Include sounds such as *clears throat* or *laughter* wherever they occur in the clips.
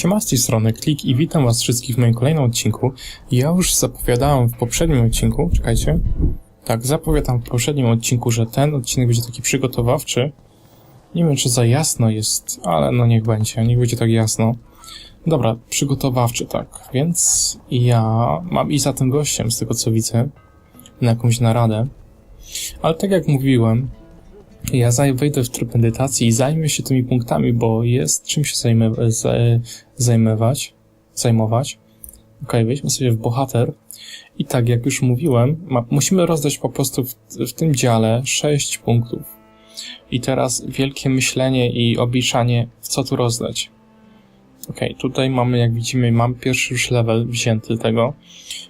Siema z tej strony Klik i witam was wszystkich w moim kolejnym odcinku. Ja już zapowiadałem w poprzednim odcinku, czekajcie. Tak, zapowiadam w poprzednim odcinku, że ten odcinek będzie taki przygotowawczy. Nie wiem, czy za jasno jest, ale no niech będzie, niech będzie tak jasno. Dobra, przygotowawczy, tak. Więc ja mam iść za tym gościem, z tego co widzę, na jakąś naradę. Ale tak jak mówiłem, ja wejdę w tryb medytacji i zajmę się tymi punktami, bo jest czym się zajmę, zajmować. Zajmować. Ok, wejdźmy sobie w bohater. I tak jak już mówiłem, ma, musimy rozdać po prostu w, w tym dziale 6 punktów. I teraz wielkie myślenie i obliczanie, w co tu rozdać. Ok, tutaj mamy, jak widzimy, mam pierwszy już level wzięty tego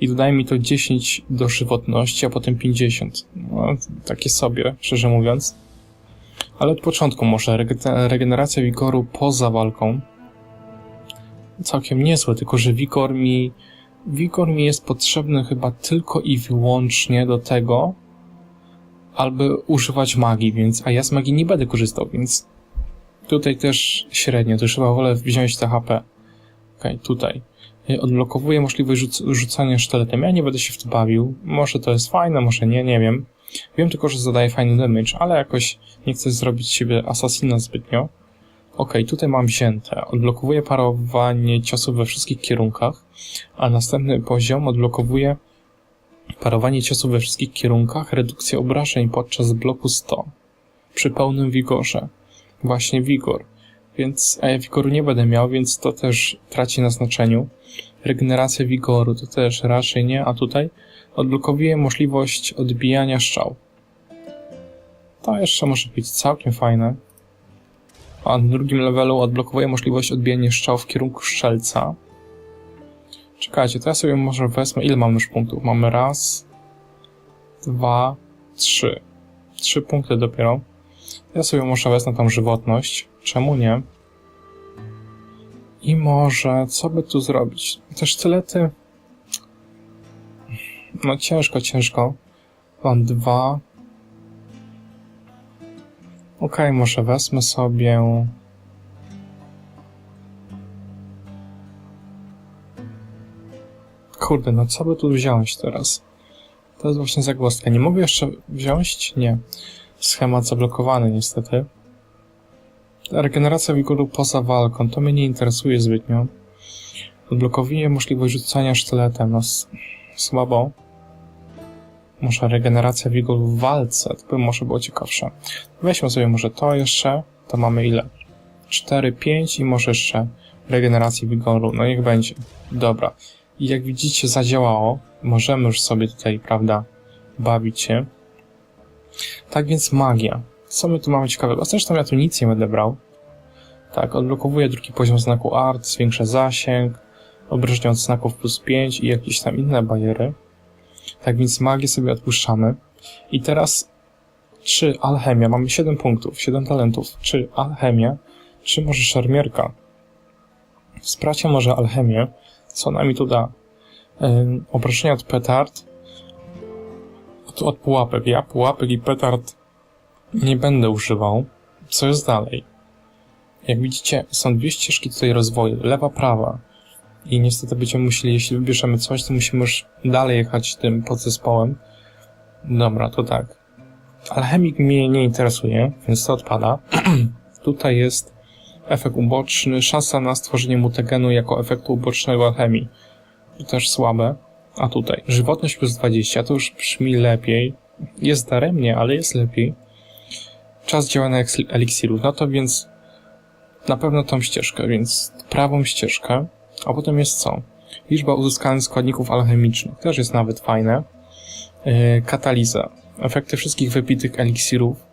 i dodaje mi to 10 do żywotności, a potem 50. No, takie sobie, szczerze mówiąc. Ale od początku może rege- regeneracja wigoru poza walką. Całkiem niezłe, tylko że wigor mi, wigor mi jest potrzebny chyba tylko i wyłącznie do tego, aby używać magii, więc, a ja z magii nie będę korzystał, więc tutaj też średnio, to już chyba wolę wziąć THP. Okej, tutaj. Y, Odblokowuje możliwość rzuc- rzucania sztyletem. Ja nie będę się w to bawił. Może to jest fajne, może nie, nie wiem. Wiem tylko, że zadaje fajny damage, ale jakoś nie chcę zrobić siebie asasina zbytnio. Okej, tutaj mam wzięte. Odblokowuje parowanie ciosów we wszystkich kierunkach, a następny poziom odblokowuje parowanie ciosów we wszystkich kierunkach, redukcja obrażeń podczas bloku 100 przy pełnym wigorze. Właśnie wigor. Więc, a ja wigoru nie będę miał, więc to też traci na znaczeniu. Regeneracja wigoru to też raczej nie, a tutaj odblokowuje możliwość odbijania strzał. To jeszcze może być całkiem fajne. A na drugim levelu odblokowuje możliwość odbijania strzał w kierunku strzelca. Czekajcie, to ja sobie może wezmę. Ile mamy już punktów? Mamy raz, dwa, trzy. Trzy punkty dopiero. Ja sobie może wezmę tam żywotność. Czemu nie? I może, co by tu zrobić? Te sztylety... No ciężko, ciężko. Mam dwa. Okej, może wezmę sobie... Kurde, no co by tu wziąć teraz? To jest właśnie zagwozdka. Nie mogę jeszcze wziąć? Nie. Schemat zablokowany niestety. Regeneracja wigoru poza walką, to mnie nie interesuje zbytnio. Odblokowuje możliwość rzucania sztyletem, no słabo. Może regeneracja wigoru w walce, to by może było ciekawsze. Weźmy sobie może to jeszcze, to mamy ile? 4, 5 i może jeszcze regeneracji wigoru, no niech będzie. Dobra. I jak widzicie zadziałało, możemy już sobie tutaj, prawda, bawić się. Tak więc magia. Co my tu mamy ciekawego? Zresztą ja tu nic nie będę brał. Tak, odblokowuje drugi poziom znaku art, zwiększa zasięg, obrażenia od znaków plus 5 i jakieś tam inne bariery. Tak więc magię sobie odpuszczamy. I teraz czy alchemia, mamy 7 punktów, 7 talentów, czy alchemia, czy może szermierka. Sprawdźcie może alchemię, co ona mi tu da. Ym, obrażenia od petard, od, od pułapek. Ja pułapek i petard nie będę używał. Co jest dalej? Jak widzicie, są dwie ścieżki tutaj rozwoju, lewa, prawa. I niestety będziemy musieli, jeśli wybierzemy coś, to musimy już dalej jechać tym podzespołem. Dobra, to tak. Alchemik mnie nie interesuje, więc to odpada. *clears throat* tutaj jest efekt uboczny, szansa na stworzenie mutagenu jako efektu ubocznego alchemii. To też słabe. A tutaj, żywotność plus 20, to już brzmi lepiej. Jest daremnie, ale jest lepiej. Czas działania eliksirów, no to więc na pewno tą ścieżkę, więc prawą ścieżkę, a potem jest co? Liczba uzyskanych składników alchemicznych, też jest nawet fajne. Yy, kataliza, efekty wszystkich wypitych eliksirów.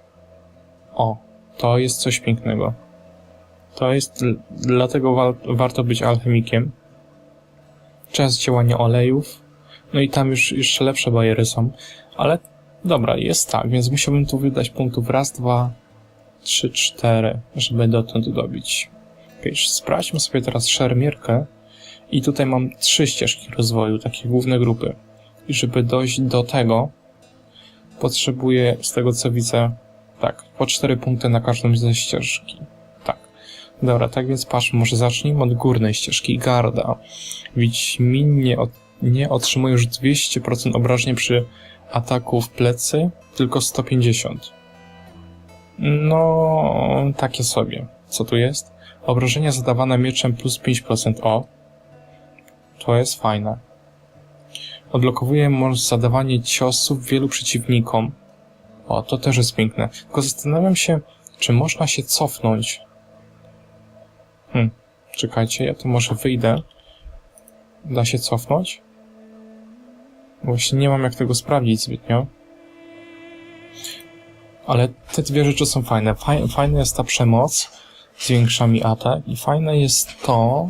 O, to jest coś pięknego. To jest, dl- dlatego wa- warto być alchemikiem. Czas działania olejów, no i tam już jeszcze lepsze bariery są, ale dobra, jest tak, więc musiałbym tu wydać punktów raz, dwa, trzy, cztery, żeby dotąd dobić. Sprawdźmy sobie teraz szermierkę i tutaj mam trzy ścieżki rozwoju, takie główne grupy. I żeby dojść do tego, potrzebuję, z tego co widzę, tak, po cztery punkty na każdą ze ścieżki. Tak. Dobra, tak więc patrz, może zacznijmy od górnej ścieżki. Garda. Wiedźmin nie, od, nie otrzymuje już 200% obrażeń przy ataku w plecy, tylko 150. No, takie sobie. Co tu jest? Obrażenia zadawane mieczem plus 5%. O, to jest fajne. Odblokowuje moc zadawanie ciosów wielu przeciwnikom. O, to też jest piękne. Tylko zastanawiam się, czy można się cofnąć. Hmm, czekajcie, ja tu może wyjdę. Da się cofnąć? Właśnie nie mam jak tego sprawdzić zbytnio. Ale te dwie rzeczy są fajne. Faj, fajna jest ta przemoc, zwiększa mi atak i fajne jest to...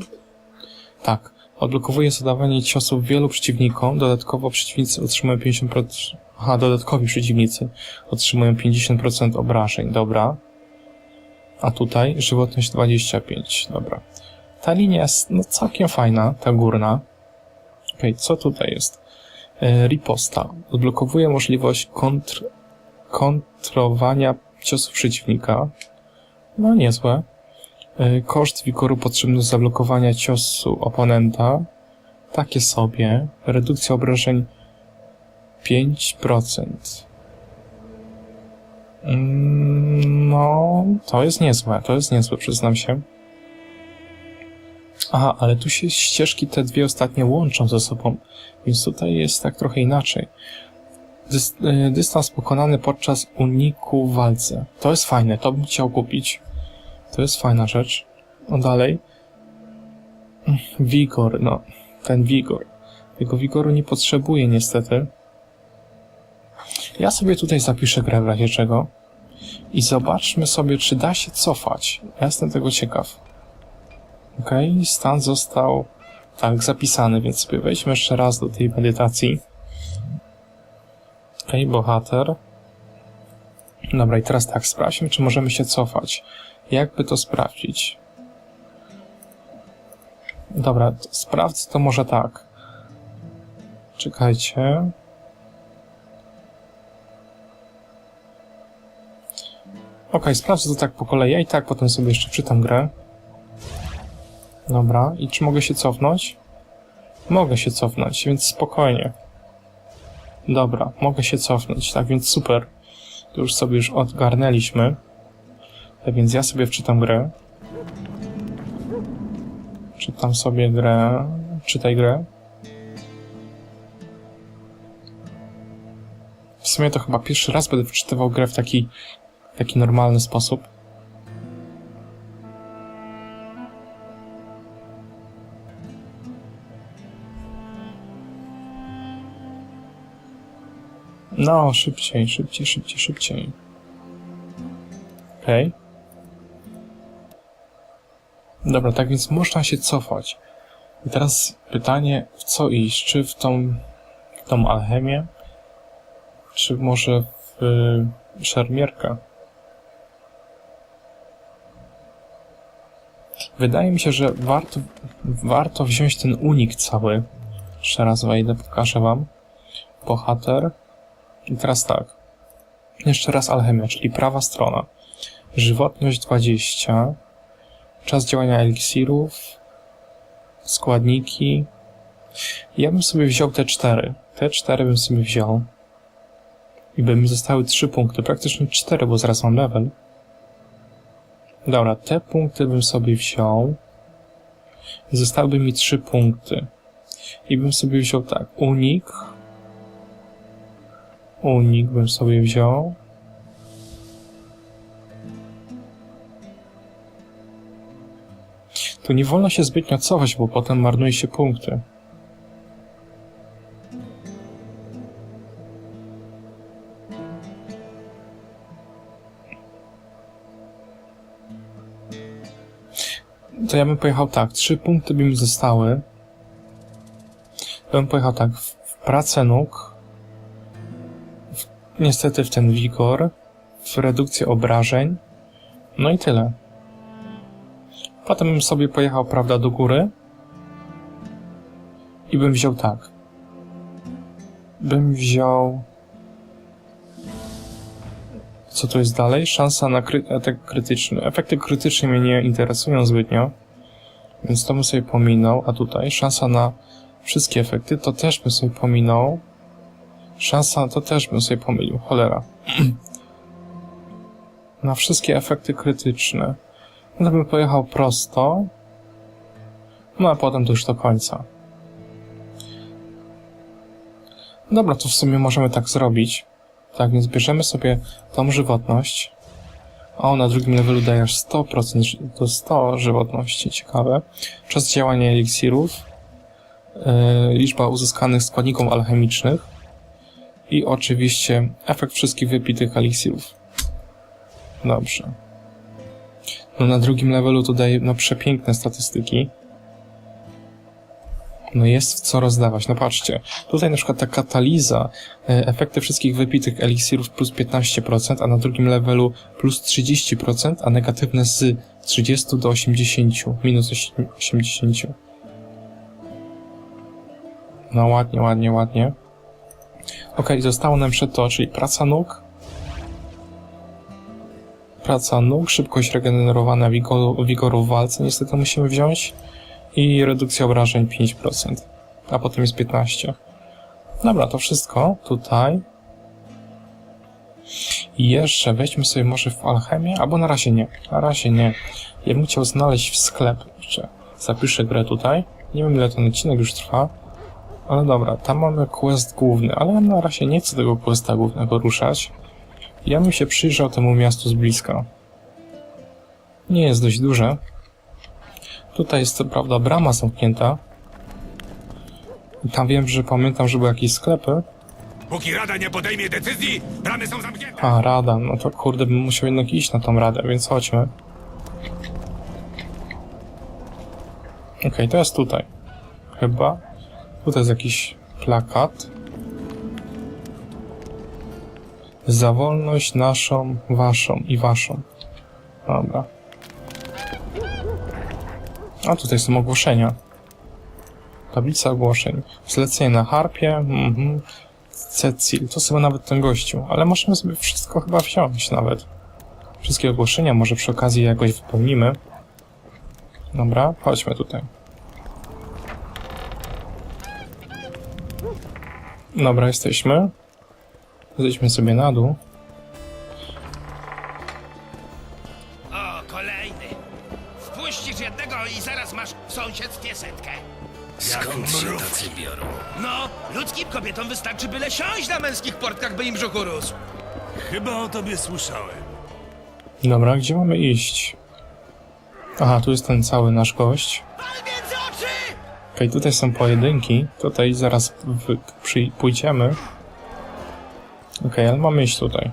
Tak, odblokowuje zadawanie ciosów wielu przeciwnikom, dodatkowo przeciwnicy otrzymują 50%... Aha, dodatkowi przeciwnicy otrzymują 50% obrażeń, dobra. A tutaj żywotność 25, dobra. Ta linia jest no, całkiem fajna, ta górna. Okej, co tutaj jest? E, riposta. Odblokowuje możliwość kontr kontrowania ciosów przeciwnika. No niezłe. E, Koszt wigoru potrzebny do zablokowania ciosu oponenta. Takie sobie. Redukcja obrażeń 5%. Mm, No, to jest niezłe, to jest niezłe, przyznam się. Aha, ale tu się ścieżki te dwie ostatnie łączą ze sobą, więc tutaj jest tak trochę inaczej. Dys y, dystans pokonany podczas uniku w walce. To jest fajne, to bym chciał kupić. To jest fajna rzecz. No dalej. Wigor, no. Ten wigor. Tego wigoru nie potrzebuję niestety. Ja sobie tutaj zapiszę grę w razie czego. I zobaczmy sobie, czy da się cofać. Ja jestem tego ciekaw. Okay, stan został tak zapisany, więc sobie wejdźmy jeszcze raz do tej medytacji. Okay, bohater. Dobra, i teraz tak, sprawdźmy, czy możemy się cofać. Jakby to sprawdzić? Dobra, to sprawdzę to może tak. Czekajcie. Ok, sprawdzę to tak po kolei. Ja i tak potem sobie jeszcze czytam grę. Dobra, i czy mogę się cofnąć? Mogę się cofnąć, więc spokojnie. Dobra, mogę się cofnąć, tak więc super. To już sobie już odgarnęliśmy. Tak więc ja sobie wczytam grę. Czytam sobie grę. Czytaj grę. W sumie to chyba pierwszy raz będę wczytywał grę w taki taki normalny sposób. No, szybciej, szybciej, szybciej, szybciej. Okej. Okay. Dobra, tak więc można się cofać. I teraz pytanie, w co iść? Czy w tą, w tą alchemię? Czy może w y, szermierkę? Wydaje mi się, że warto, warto wziąć ten unik cały. Jeszcze raz wejdę, pokażę wam. Bohater. I teraz tak. Jeszcze raz alchemia, czyli prawa strona. Żywotność 20. Czas działania eliksirów. Składniki. Ja bym sobie wziął te cztery. Te cztery bym sobie wziął. I by mi zostały trzy punkty. Praktycznie cztery, bo zaraz mam level. Dobra, te punkty bym sobie wziął. Zostałyby mi trzy punkty. I bym sobie wziął tak, unik. Unik bym sobie wziął. Tu nie wolno się zbytnio cofać, bo potem marnuje się punkty. to ja bym pojechał tak, trzy punkty by mi zostały. Ja bym pojechał tak, w, w pracę nóg, w, niestety w ten wigor, w redukcję obrażeń, no i tyle. Potem bym sobie pojechał, prawda, do góry i bym wziął tak. Bym wziął Co tu jest dalej? Szansa na kry efekt krytyczny. Efekty krytyczne mnie nie interesują zbytnio, więc to bym sobie pominął. A tutaj szansa na wszystkie efekty, to też bym sobie pominął. Szansa, to też bym sobie pomylił. Cholera. *clears throat* na wszystkie efekty krytyczne. No bym pojechał prosto. No a potem to już do końca. Dobra, to w sumie możemy tak zrobić. Tak, więc bierzemy sobie tą żywotność. O, na drugim levelu daje aż 100%, ży- to 100 żywotności, ciekawe. Czas działania eliksirów. Yy, liczba uzyskanych składników alchemicznych. I oczywiście efekt wszystkich wypitych eliksirów. Dobrze. No na drugim levelu to daje no przepiękne statystyki. No jest co rozdawać. No patrzcie, tutaj na przykład ta kataliza, e, efekty wszystkich wypitych eliksirów plus 15%, a na drugim levelu plus 30%, a negatywne z 30 do 80, minus 80. No ładnie, ładnie, ładnie. Okej, zostało nam jeszcze to, czyli praca nóg, praca nóg, szybkość regenerowania wigoru, wigoru w walce niestety musimy wziąć i redukcja obrażeń 5%, a potem jest 15%. Dobra, to wszystko tutaj. I jeszcze wejdźmy sobie może w alchemię, albo na razie nie, na razie nie. Ja bym chciał znaleźć w sklep jeszcze. Zapiszę grę tutaj. Nie wiem ile ten odcinek już trwa, ale dobra, tam mamy quest główny, ale na razie nie chcę tego questa głównego ruszać. Ja bym się przyjrzał temu miastu z bliska. Nie jest dość duże. Tutaj jest co prawda brama zamknięta. I tam wiem, że pamiętam, że były jakieś sklepy. Póki Rada nie podejmie decyzji, bramy są zamknięte. A, rada, no to kurde, bym musiał jednak iść na tą radę, więc chodźmy. Okej, to jest tutaj. Chyba. Tutaj jest jakiś plakat. Za wolność naszą, waszą i waszą. Dobra. A tutaj są ogłoszenia. Tablica ogłoszeń. Zlecenie na harpie. Mhm. Cecil. To sobie nawet ten gościu. Ale możemy sobie wszystko chyba wziąć nawet. Wszystkie ogłoszenia może przy okazji jakoś wypełnimy. Dobra, chodźmy tutaj. Dobra, jesteśmy. Zejdźmy sobie na dół. O, kolejny. Wpuścisz jednego i zaraz masz w sąsiedztwie setkę. Skąd się tacy biorą? No, ludzkim kobietom wystarczy byle siąść na męskich portkach, by im brzuch urósł. Chyba o tobie słyszałem. Dobra, gdzie mamy iść? Aha, tu jest ten cały nasz gość. Pal między oczy! Okej, tutaj są pojedynki. Tutaj zaraz w, przy, pójdziemy. Okej, ale mamy iść tutaj.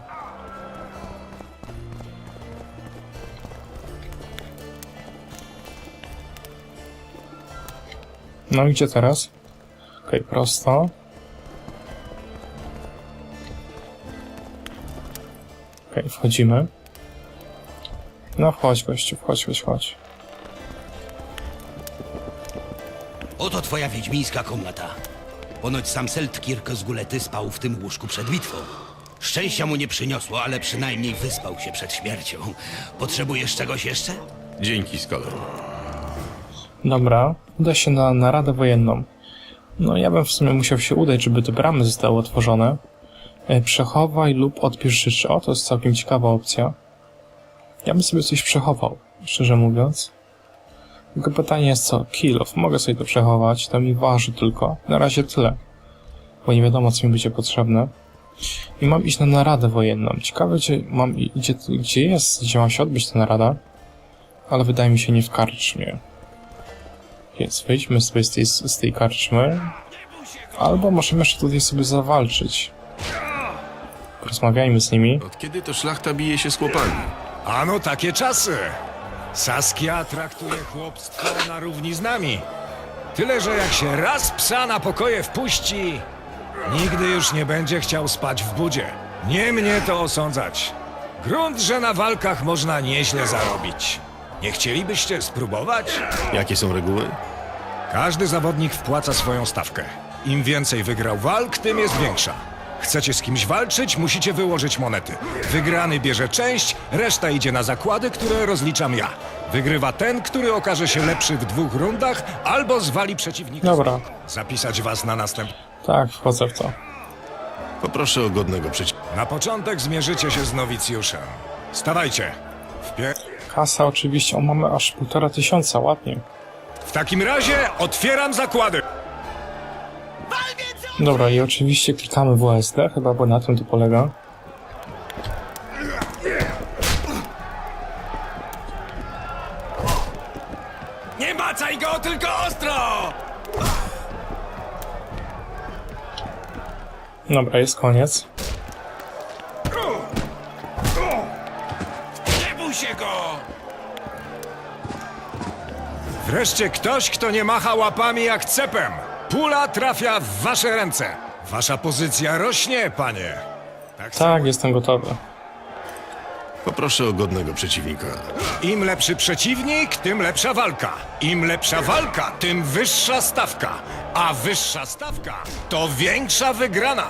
No i gdzie teraz? Okej, prosto. Okej, wchodzimy. No wchodź gościu, wchodź, wchodź, chodź. Oto twoja wiedźmińska komnata. Ponoć sam Seltkirk z Gulety spał w tym łóżku przed bitwą. Szczęścia mu nie przyniosło, ale przynajmniej wyspał się przed śmiercią. Potrzebujesz czegoś jeszcze? Dzięki, Scholar. Dobra, uda się na naradę wojenną. No ja bym w sumie musiał się udać, żeby te bramy zostały otworzone. E, Przechowaj lub odbierz rzeczy. O, to jest całkiem ciekawa opcja. Ja bym sobie coś przechował, szczerze mówiąc. Tylko pytanie jest co? Kill off. Mogę sobie to przechować, to mi waży tylko. Na razie tyle. Bo nie wiadomo, co mi będzie potrzebne. I mam iść na naradę wojenną. Ciekawe, gdzie mam, gdzie, gdzie jest, gdzie ma się odbyć ta narada. Ale wydaje mi się nie w karczmie. Więc wyjdźmy sobie z tej, z tej karczmy. Albo możemy jeszcze tutaj sobie zawalczyć. Porozmawiajmy z nimi. Od kiedy to szlachta bije się z chłopami? Ano takie czasy. Saskia traktuje chłopstwo na równi z nami. Tyle, że jak się raz psa na pokoje wpuści, nigdy już nie będzie chciał spać w budzie. Nie mnie to osądzać. Grunt, że na walkach można nieźle zarobić. Nie chcielibyście spróbować? Jakie są reguły? Każdy zawodnik wpłaca swoją stawkę. Im więcej wygrał walk, tym jest większa. Chcecie z kimś walczyć, musicie wyłożyć monety. Wygrany bierze część, reszta idzie na zakłady, które rozliczam ja. Wygrywa ten, który okaże się lepszy w dwóch rundach albo zwali przeciwnika. Dobra, Zapisać was na następ. tak, wchodzę w to. Poproszę o godnego przeciwnika. Na początek zmierzycie się z nowicjuszem. Stawajcie. W, pie... Kasa oczywiście, o mamy aż półtora tysiąca, ładnie. w takim razie otwieram zakłady. Dobra, i oczywiście klikamy WSD, chyba, bo na tym to polega. Nie macaj go, tylko ostro! Dobra, jest koniec. Nie bój się go! Wreszcie ktoś, kto nie macha łapami jak cepem. Pula trafia w wasze ręce. Wasza pozycja rośnie, panie. Tak, Tak, jestem gotowy. Poproszę o godnego przeciwnika. Im lepszy przeciwnik, tym lepsza walka. Im lepsza walka, tym wyższa stawka. A wyższa stawka to większa wygrana.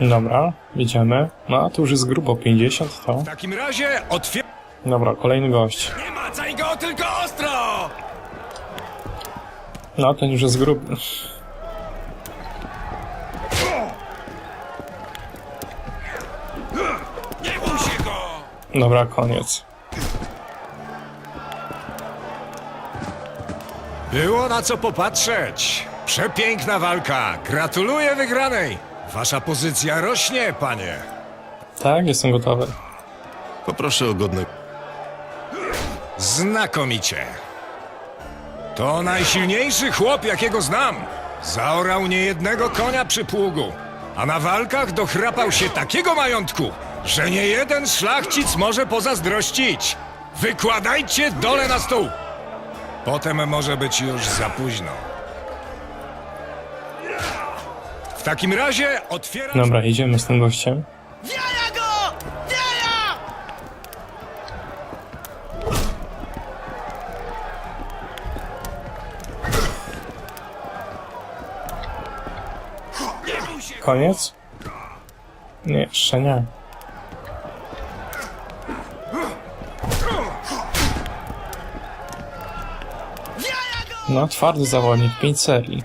Dobra, idziemy. No, a tu już jest grubo 50, to... W takim razie otwieram. Dobra, kolejny gość. Nie macaj go, tylko ostro! No, ten już jest gruby. Nie bój się go! Dobra, koniec. Było na co popatrzeć. Przepiękna walka. Gratuluję wygranej. Wasza pozycja rośnie, panie. Tak, jestem gotowy. Poproszę o godnego. Znakomicie. To najsilniejszy chłop, jakiego znam. Zaorał niejednego konia przy pługu, a na walkach dochrapał się takiego majątku, że nie jeden szlachcic może pozazdrościć. Wykładajcie dole na stół. Potem może być już za późno. W takim razie otwieram... Dobra, idziemy z tym gościem. Koniec? Nie, jeszcze nie. No, twardy zawodnik, 5 serii.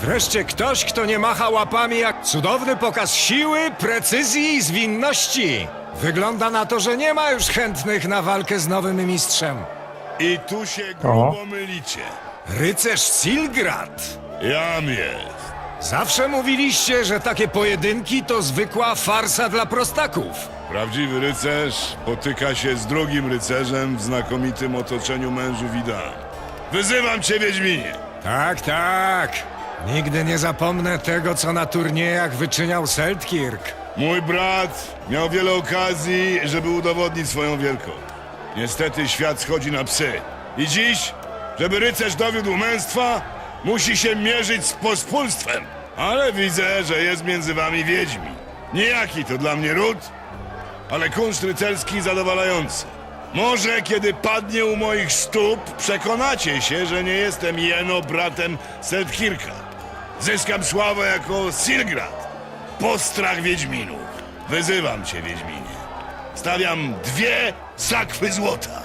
Wreszcie ktoś, kto nie macha łapami jak cudowny pokaz siły, precyzji i zwinności. Wygląda na to, że nie ma już chętnych na walkę z nowym mistrzem. I tu się grubo mylicie. Rycerz Silgrad. Jam jest. Zawsze mówiliście, że takie pojedynki to zwykła farsa dla prostaków. Prawdziwy rycerz potyka się z drugim rycerzem w znakomitym otoczeniu mężów i dam. Wyzywam cię, Wiedźminie. Tak, tak. Nigdy nie zapomnę tego, co na turniejach wyczyniał Seltkirk. Mój brat miał wiele okazji, żeby udowodnić swoją wielkość. Niestety świat schodzi na psy. I dziś, żeby rycerz dowiódł męstwa, musi się mierzyć z pospólstwem. Ale widzę, że jest między wami Wiedźmi. Niejaki to dla mnie ród, ale kunszt rycerski zadowalający. Może kiedy padnie u moich stóp, przekonacie się, że nie jestem jeno bratem Seltkirka. Zyskam sławę jako Silgrad, postrach Wiedźminów. Wyzywam cię, Wiedźminie. Stawiam dwie sakwy złota.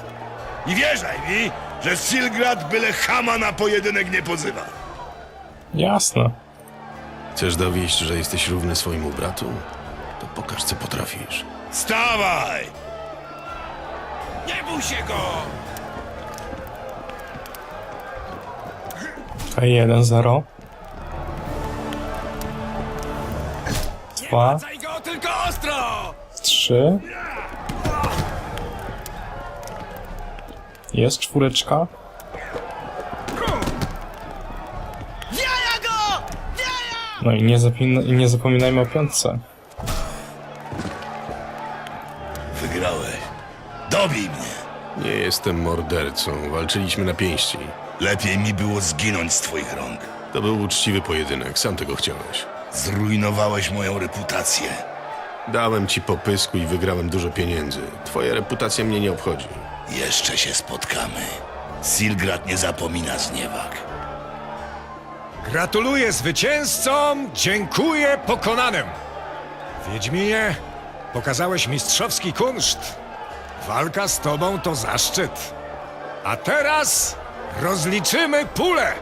I wierzaj mi, że Silgrad byle chama na pojedynek nie pozywa. Jasne. Chcesz dowieść, że jesteś równy swojemu bratu? To pokaż, co potrafisz. Stawaj! Nie bój się go! Tutaj 1-0. Dwa, Zaj go tylko ostro! trzy. Jest czwóreczka. No i nie, nie zapominajmy o piątce. Wygrałeś. Dobij mnie. Nie jestem mordercą. Walczyliśmy na pięści. Lepiej mi było zginąć z twoich rąk. To był uczciwy pojedynek. Sam tego chciałeś. Zrujnowałeś moją reputację. Dałem ci popysku i wygrałem dużo pieniędzy. Twoja reputacja mnie nie obchodzi. Jeszcze się spotkamy. Silgrad nie zapomina zniewag. Gratuluję zwycięzcom, dziękuję pokonanym. Wiedźminie, pokazałeś mistrzowski kunszt. Walka z tobą to zaszczyt. A teraz rozliczymy pulę.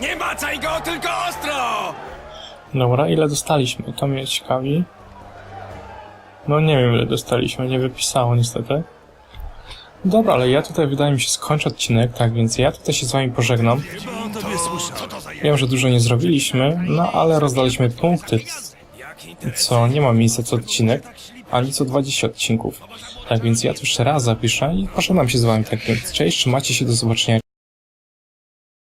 Nie macaj go, tylko ostro! Dobra, ile dostaliśmy? To mnie ciekawi. No nie wiem ile dostaliśmy, nie wypisało niestety. Dobra, ale ja tutaj wydaje mi się skończę odcinek, tak więc ja tutaj się z wami pożegnam. Wiem, że dużo nie zrobiliśmy, no ale rozdaliśmy punkty, co nie ma miejsca co odcinek, ani co 20 odcinków. Tak więc ja tu jeszcze raz zapiszę i pożegnam się z wami, tak więc cześć, trzymajcie się, do zobaczenia,